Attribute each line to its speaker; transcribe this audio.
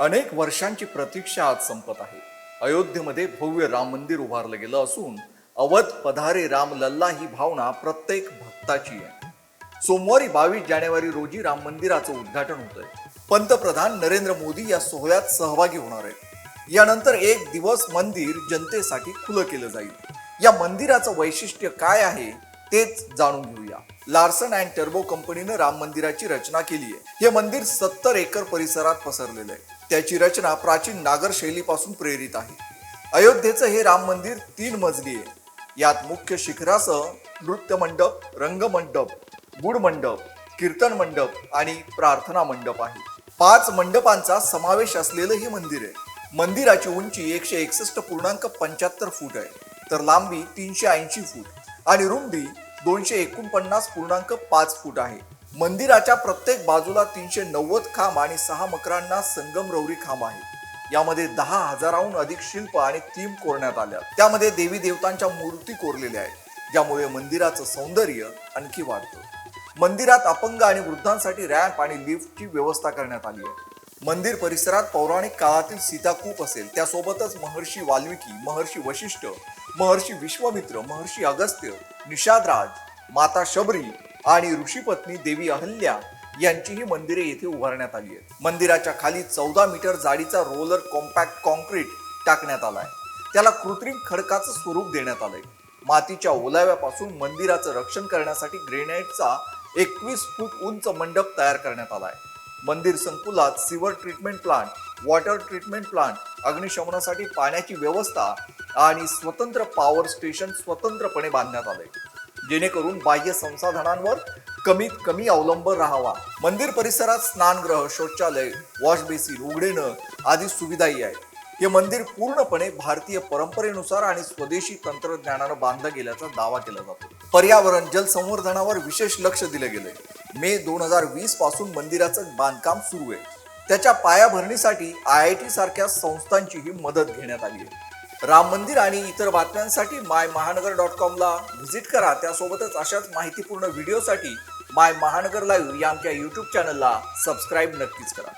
Speaker 1: अनेक वर्षांची प्रतीक्षा आज संपत आहे. अयोध्येमध्ये भव्य राम मंदिर उभारलं गेलं असून अवध पधारे राम लल्ला ही भावना प्रत्येक भक्ताची आहे. सोमवारी बावीस जानेवारी रोजी राम मंदिराचं उद्घाटन होत आहे पंतप्रधान नरेंद्र मोदी या सोहळ्यात सहभागी होणार आहेत. यानंतर एक दिवस मंदिर जनतेसाठी खुलं केलं जाईल. या मंदिराचं वैशिष्ट्य काय आहे? तेच जाणून घेऊया. लार्सन अँड टर्बो कंपनीनं राम मंदिराची रचना केली आहे. हे मंदिर सत्तर एकर परिसरात पसरलेलं आहे. त्याची रचना प्राचीन नागर शैलीपासून प्रेरित आहे. अयोध्येचं हे राम मंदिर तीन मजली आहे. यात मुख्य शिखरासह नृत्य मंडप रंगमंडप गुड मंडप कीर्तन मंडप आणि प्रार्थना मंडप आहे. पाच मंडपांचा समावेश असलेलं हे मंदिर आहे. मंदिराची उंची एकशे एकसष्ट पूर्णांक पंच्याहत्तर फूट आहे. तर लांबी तीनशे ऐंशी फूट. आणि रुंदी दोनशे एकोणपन्नास पूर्णांक पाच फूट आहे. मंदिराच्या प्रत्येक बाजूला तीनशे नव्वद खांब आणि सहा मकरांना संगमरवरी खांब आहे यामध्ये दहा हजाराहून अधिक शिल्प आणि थीम कोरण्यात आल्या. त्यामध्ये देवी देवतांच्या मूर्ती कोरलेल्या आहेत. ज्यामुळे मंदिराचं सौंदर्य आणखी वाढतं. मंदिरात अपंग आणि वृद्धांसाठी रॅम्प आणि लिफ्टची व्यवस्था करण्यात आली आहे. मंदिर परिसरात पौराणिक काळातील सीताकूप असेल त्यासोबतच महर्षी वाल्मिकी महर्षी वशिष्ठ महर्षी विश्वामित्र महर्षी अगस्त्य निषादराज माता शबरी आणि ऋषीपत्नी देवी अहल्या यांचीही मंदिरे येथे उभारण्यात आली आहेत. मंदिराच्या खाली चौदा मीटर जाडीचा रोलर कॉम्पॅक्ट कॉन्क्रीट टाकण्यात आलाय त्याला कृत्रिम खडकाचं स्वरूप देण्यात आलंय. मातीच्या ओलाव्यापासून मंदिराचं रक्षण करण्यासाठी ग्रेनाइटचा एकवीस फूट उंच मंडप तयार करण्यात आलाय मंदिर संकुलात sewer treatment plant water treatment plant अग्निशमनासाठी पाण्याची व्यवस्था आणि स्वतंत्र पॉवर स्टेशन स्वतंत्रपणे बांधण्यात आले. जेणेकरून बाह्य संसाधनांवर कमीत कमी अवलंब राहावा. मंदिर परिसरात स्नानगृह शौचालय वॉश बेसिन आदी सुविधाही आहेत. हे मंदिर पूर्णपणे भारतीय परंपरेनुसार आणि स्वदेशी तंत्रज्ञानानं बांधलं गेल्याचा दावा केला जातो. पर्यावरण जल संवर्धनावर विशेष लक्ष दिलं गेलंय. मे दोन हजार वीसपासून मंदिराचं बांधकाम सुरू आहे. त्याच्या पायाभरणीसाठी आय आय टी सारख्या संस्थांचीही मदत घेण्यात आली आहे. राम मंदिर आणि इतर बातम्यांसाठी माय महानगर डॉट कॉमला व्हिजिट करा. त्यासोबतच अशाच माहितीपूर्ण व्हिडिओसाठी माय महानगर लाईव्ह या आमच्या यूट्यूब चॅनलला सबस्क्राईब नक्कीच करा.